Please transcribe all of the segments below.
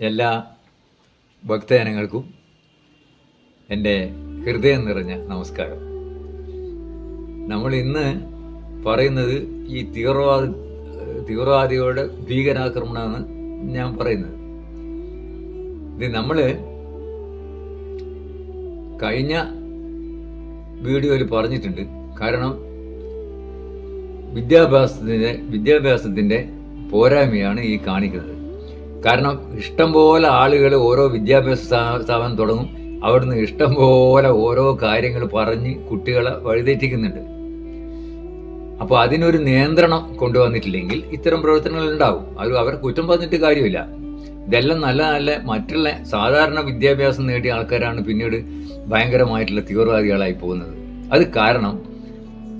എല്ലാ ഭക്തജനങ്ങൾക്കും എന്റെ ഹൃദയം നിറഞ്ഞ നമസ്കാരം. നമ്മൾ ഇന്ന് പറയുന്നത് ഈ തീവ്രവാദ തീവ്രവാദികളുടെ ഭീകരാക്രമണമാണ് ഞാൻ പറയുന്നത്. ഇത് നമ്മൾ കഴിഞ്ഞ വീഡിയോയിൽ പറഞ്ഞിട്ടുണ്ട്. കാരണം വിദ്യാഭ്യാസത്തിന്റെ വിദ്യാഭ്യാസത്തിന്റെ പോരായ്മയാണ് ഈ കാണിക്കുന്നത്. കാരണം ഇഷ്ടംപോലെ ആളുകൾ ഓരോ വിദ്യാഭ്യാസ സ്ഥാ- സ്ഥാപനം തുടങ്ങും. അവിടുന്ന് ഇഷ്ടംപോലെ ഓരോ കാര്യങ്ങൾ പറഞ്ഞ് കുട്ടികളെ വഴിതെറ്റിക്കുന്നുണ്ട്. അപ്പോൾ അതിനൊരു നിയന്ത്രണം കൊണ്ടുവന്നിട്ടില്ലെങ്കിൽ ഇത്തരം പ്രവർത്തനങ്ങൾ ഉണ്ടാവും. അത് അവർ കുറ്റം പറഞ്ഞിട്ട് കാര്യമില്ല. ഇതെല്ലാം നല്ല നല്ല മറ്റുള്ള സാധാരണ വിദ്യാഭ്യാസം നേടിയ ആൾക്കാരാണ് പിന്നീട് ഭയങ്കരമായിട്ടുള്ള തീവ്രവാദികളായി പോകുന്നത്. അത് കാരണം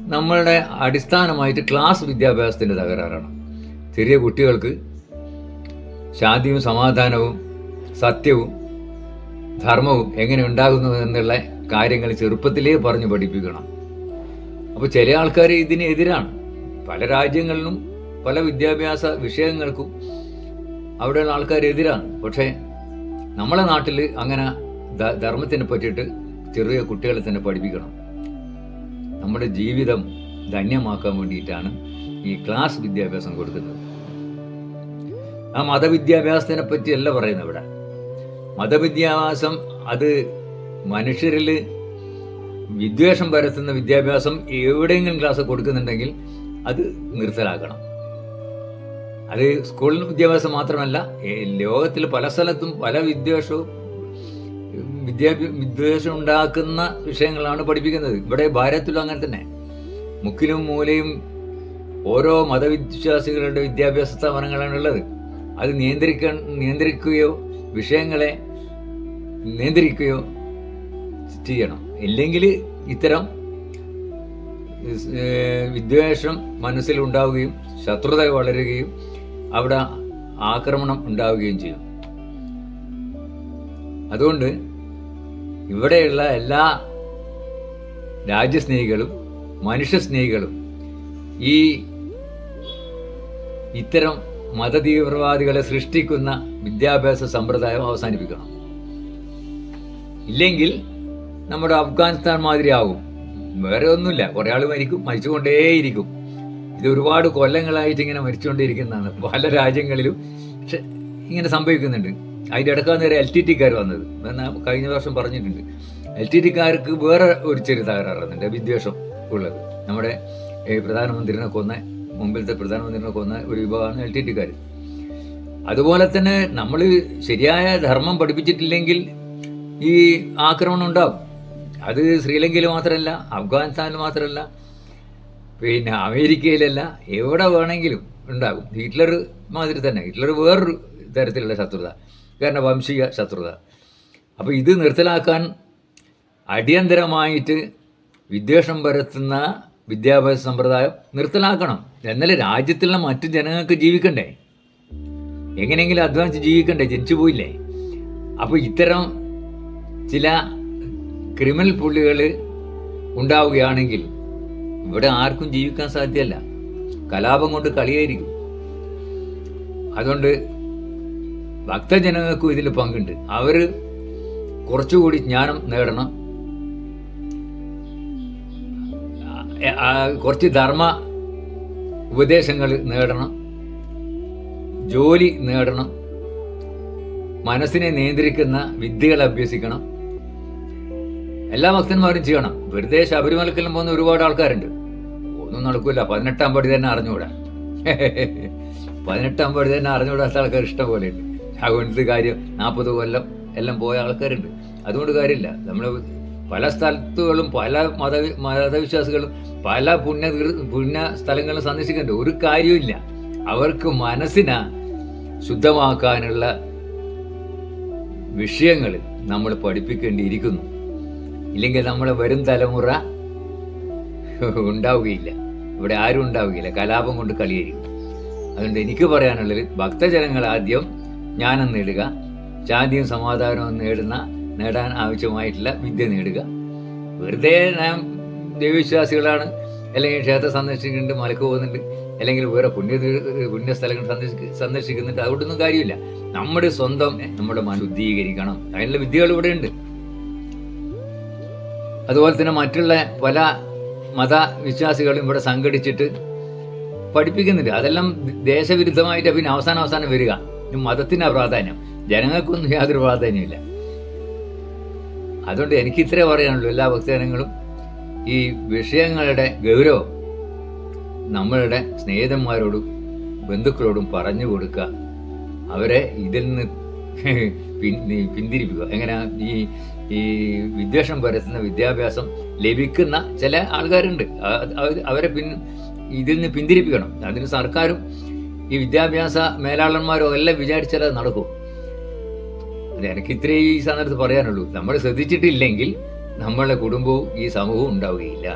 നമ്മളുടെ അടിസ്ഥാനമായിട്ട് ക്ലാസ് വിദ്യാഭ്യാസത്തിന്റെ തകരാറാണ്. ചെറിയ കുട്ടികൾക്ക് ശാന്തിയും സമാധാനവും സത്യവും ധർമ്മവും എങ്ങനെ ഉണ്ടാകുന്നു എന്നുള്ള കാര്യങ്ങൾ ചെറുപ്പത്തിലേ പറഞ്ഞു പഠിപ്പിക്കണം. അപ്പോൾ ചില ആൾക്കാർ ഇതിന് എതിരാണ്. പല രാജ്യങ്ങളിലും പല വിദ്യാഭ്യാസ വിഷയങ്ങൾക്കും അവിടെയുള്ള ആൾക്കാർ എതിരാണ്. പക്ഷേ നമ്മളെ നാട്ടിൽ അങ്ങനെ ധർമ്മത്തിനെ പറ്റിയിട്ട് ചെറിയ കുട്ടികളെ തന്നെ പഠിപ്പിക്കണം. നമ്മുടെ ജീവിതം ധന്യമാക്കാൻ വേണ്ടിയിട്ടാണ് ഈ ക്ലാസ് വിദ്യാഭ്യാസം കൊടുക്കുന്നത്. ആ മതവിദ്യാഭ്യാസത്തിനെ പറ്റിയല്ല പറയുന്നത് ഇവിടെ. മതവിദ്യാഭ്യാസം അത് മനുഷ്യരിൽ വിദ്വേഷം പരത്തുന്ന വിദ്യാഭ്യാസം എവിടെയെങ്കിലും ക്ലാസ് കൊടുക്കുന്നുണ്ടെങ്കിൽ അത് നിർത്തലാക്കണം. അത് സ്കൂൾ വിദ്യാഭ്യാസം മാത്രമല്ല ലോകത്തിൽ പല സ്ഥലത്തും പല വിദ്വേഷവും വിദ്യാഭ്യാസ വിദ്വേഷം ഉണ്ടാക്കുന്ന വിഷയങ്ങളാണ് പഠിപ്പിക്കുന്നത്. ഇവിടെ ഭാരതത്തിലും അങ്ങനെ തന്നെ. മുക്കിലും മൂലയും ഓരോ മതവിശ്വാസികളുടെ വിദ്യാഭ്യാസ സ്ഥാപനങ്ങളാണ് ഉള്ളത് അത് നിയന്ത്രിക്ക നിയന്ത്രിക്കുകയോ വിഷയങ്ങളെ നിയന്ത്രിക്കുകയോ ചെയ്യണം. ഇല്ലെങ്കിൽ ഇത്തരം വിദ്വേഷം മനസ്സിലുണ്ടാവുകയും ശത്രുത വളരുകയും അവിടെ ആക്രമണം ഉണ്ടാവുകയും ചെയ്യും. അതുകൊണ്ട് ഇവിടെയുള്ള എല്ലാ രാജ്യസ്നേഹികളും മനുഷ്യസ്നേഹികളും ഈ ഇത്തരം മതതീവ്രവാദികളെ സൃഷ്ടിക്കുന്ന വിദ്യാഭ്യാസ സമ്പ്രദായം അവസാനിപ്പിക്കണം. ഇല്ലെങ്കിൽ നമ്മുടെ അഫ്ഗാനിസ്ഥാൻ മാതിരി ആകും വേറെ ഒന്നുമില്ല. കുറേ ആൾ മരിക്കും മരിച്ചുകൊണ്ടേയിരിക്കും. ഇത് ഒരുപാട് കൊല്ലങ്ങളായിട്ട് ഇങ്ങനെ മരിച്ചുകൊണ്ടിരിക്കുന്നതാണ് പല രാജ്യങ്ങളിലും പക്ഷെ ഇങ്ങനെ സംഭവിക്കുന്നുണ്ട്. അതിന്റെ ഇടക്കാന്ന് നേരെ എൽ ടി ടിക്കാർ വന്നത്. കഴിഞ്ഞ വർഷം പറഞ്ഞിട്ടുണ്ട്. എൽ ടി ടിക്കാർക്ക് വേറെ ഒരു ചെറിയ തകരാറുന്നുണ്ട് വിദ്വേഷം ഉള്ളത്. നമ്മുടെ പ്രധാനമന്ത്രിനെ കൊന്ന മുമ്പിലത്തെ പ്രധാനമന്ത്രിനെ കൊന്ന ഒരു വിഭാഗമാണ് എൽ ടി ടിക്കാർ അതുപോലെ തന്നെ നമ്മൾ ശരിയായ ധർമ്മം പഠിപ്പിച്ചിട്ടില്ലെങ്കിൽ ഈ ആക്രമണം ഉണ്ടാവും. അത് ശ്രീലങ്കയിൽ മാത്രമല്ല അഫ്ഗാനിസ്ഥാനിൽ മാത്രമല്ല പിന്നെ അമേരിക്കയിലല്ല എവിടെ വേണമെങ്കിലും ഉണ്ടാകും. ഹിറ്റ്ലർ മാതിരി തന്നെ. ഹിറ്റ്ലർ വേറൊരു തരത്തിലുള്ള ശത്രുത. കാരണം വംശീയ ശത്രുത. അപ്പോൾ ഇത് നിർത്തലാക്കാൻ അടിയന്തരമായിട്ട് വിദ്വേഷം പരത്തുന്ന വിദ്യാഭ്യാസ സമ്പ്രദായം നിർത്തലാക്കണം. എന്നാലും രാജ്യത്തുള്ള മറ്റു ജനങ്ങൾക്ക് ജീവിക്കണ്ടേ? എങ്ങനെയെങ്കിലും അധ്വാനിച്ച് ജീവിക്കണ്ടേ? ജനിച്ചു പോയില്ലേ? അപ്പോൾ ഇത്തരം ചില ക്രിമിനൽ പുള്ളികൾ ഉണ്ടാവുകയാണെങ്കിൽ ഇവിടെ ആർക്കും ജീവിക്കാൻ സാധ്യമല്ല കലാപം കൊണ്ട് കളിയായിരിക്കും. അതുകൊണ്ട് ഭക്തജനങ്ങൾക്കും ഇതിൽ പങ്കുണ്ട്. അവർ കുറച്ചുകൂടി ജ്ഞാനം നേടണം. കുറച്ച് ധർമ്മ ഉപദേശങ്ങൾ നേടണം ജോലി നേടണം മനസ്സിനെ നിയന്ത്രിക്കുന്ന വിദ്യകൾ അഭ്യസിക്കണം. എല്ലാ ഭക്തന്മാരും ചെയ്യണം. വെറുതെ ശബരിമലക്കെല്ലാം പോകുന്ന ഒരുപാട് ആൾക്കാരുണ്ട്. ഒന്നും നടക്കൂല. പതിനെട്ടാം പടി തന്നെ അറിഞ്ഞുകൂടാ. പതിനെട്ടാം പടി തന്നെ അറിഞ്ഞുകൂടാത്ത ആൾക്കാർ ഇഷ്ടം പോലെ ഉണ്ട്. അതുകൊണ്ട് കാര്യം നാൽപ്പത് കൊല്ലം എല്ലാം പോയ ആൾക്കാരുണ്ട്. അതുകൊണ്ട് കാര്യമില്ല. നമ്മൾ പല സ്ഥലത്തുകളും പല മത മതവിശ്വാസികളും പല പുണ്യ പുണ്യ സ്ഥലങ്ങളും സന്ദർശിക്കേണ്ട ഒരു കാര്യമില്ല അവർക്ക് മനസ്സിനെ ശുദ്ധമാക്കാനുള്ള വിഷയങ്ങൾ നമ്മൾ പഠിപ്പിക്കേണ്ടിയിരിക്കുന്നു. ഇല്ലെങ്കിൽ നമ്മളെ വരും തലമുറ ഉണ്ടാവുകയില്ല. ഇവിടെ ആരും ഉണ്ടാവുകയില്ല. കലാപം കൊണ്ട് കളിയായിരിക്കും. അതുകൊണ്ട് എനിക്ക് പറയാനുള്ളത് ഭക്തജനങ്ങൾ ആദ്യം ജ്ഞാനം നേടുക ശാന്തിയും സമാധാനവും നേടുന്ന നേടാൻ ആവശ്യമായിട്ടുള്ള വിദ്യ നേടുക. വെറുതെ ഞാൻ ദൈവവിശ്വാസികളാണ് അല്ലെങ്കിൽ ക്ഷേത്രം സന്ദർശിക്കുന്നുണ്ട് മലക്ക് പോകുന്നുണ്ട് അല്ലെങ്കിൽ വേറെ പുണ്യ പുണ്യ സ്ഥലങ്ങൾ സന്ദർശി സന്ദർശിക്കുന്നുണ്ട് അതുകൊണ്ടൊന്നും കാര്യമില്ല. നമ്മുടെ സ്വന്തം നമ്മുടെ മനം ശുദ്ധീകരിക്കണം. അതിനുള്ള വിദ്യകൾ ഇവിടെ ഉണ്ട്. അതുപോലെ തന്നെ മറ്റുള്ള പല മതവിശ്വാസികളും ഇവിടെ സംഘടിച്ചിട്ട് പഠിപ്പിക്കുന്നുണ്ട്. അതെല്ലാം ദേശവിരുദ്ധമായിട്ട് പിന്നെ അവസാനം അവസാനം വരിക. മതത്തിനാ പ്രാധാന്യം. ജനങ്ങൾക്കൊന്നും യാതൊരു പ്രാധാന്യമില്ല അതുകൊണ്ട് എനിക്ക് ഇത്രേ പറയാനുള്ളൂ. എല്ലാ ഭക്തജനങ്ങളും ഈ വിഷയങ്ങളുടെ ഗൗരവം നമ്മളുടെ സ്നേഹിതന്മാരോടും ബന്ധുക്കളോടും പറഞ്ഞു കൊടുക്കുക. അവരെ ഇതിൽ നിന്ന് പിന്തിരിപ്പിക്കുക. എങ്ങനെ ഈ ഈ വിദ്വേഷം പരത്തുന്ന വിദ്യാഭ്യാസം ലഭിക്കുന്ന ചില ആൾക്കാരുണ്ട്. അവരെ പിൻ ഇതിൽ നിന്ന് പിന്തിരിപ്പിക്കണം. അതിന് സർക്കാരും ഈ വിദ്യാഭ്യാസ മേലാളന്മാരും എല്ലാം വിചാരിച്ചാൽ അത് നടക്കും. എനിക്ക് ഇത്രേ ഈ സന്ദർഭത്ത് പറയാനുള്ളൂ. നമ്മൾ ശ്രദ്ധിച്ചിട്ടില്ലെങ്കിൽ നമ്മളുടെ കുടുംബവും ഈ സമൂഹവും ഉണ്ടാവുകയില്ല.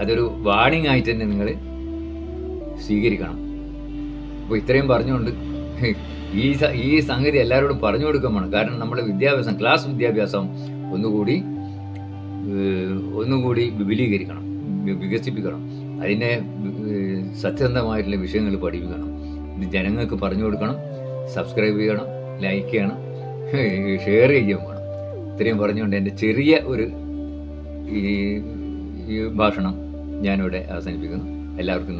അതൊരു വാണിംഗ് ആയിട്ട് തന്നെ നിങ്ങൾ സ്വീകരിക്കണം. അപ്പോൾ ഇത്രയും പറഞ്ഞുകൊണ്ട് ഈ ഈ സംഗതി എല്ലാവരോടും പറഞ്ഞു കൊടുക്കാൻ വേണം കാരണം നമ്മുടെ വിദ്യാഭ്യാസം ക്ലാസ് വിദ്യാഭ്യാസം ഒന്നുകൂടി ഒന്നുകൂടി വിപുലീകരിക്കണം വികസിപ്പിക്കണം. അതിനെ സത്യസന്ധമായിട്ടുള്ള വിഷയങ്ങൾ പഠിപ്പിക്കണം. ഇത് ജനങ്ങൾക്ക് പറഞ്ഞു കൊടുക്കണം സബ്സ്ക്രൈബ് ചെയ്യണം ലൈക്ക് ചെയ്യണം. ഷെയർ ചെയ്യുകയും വേണം ഇത്രയും പറഞ്ഞുകൊണ്ട് എന്റെ ചെറിയ ഒരു ഈ ഭാഷണം ഞാനിവിടെ അവസാനിപ്പിക്കുന്നു. എല്ലാവർക്കും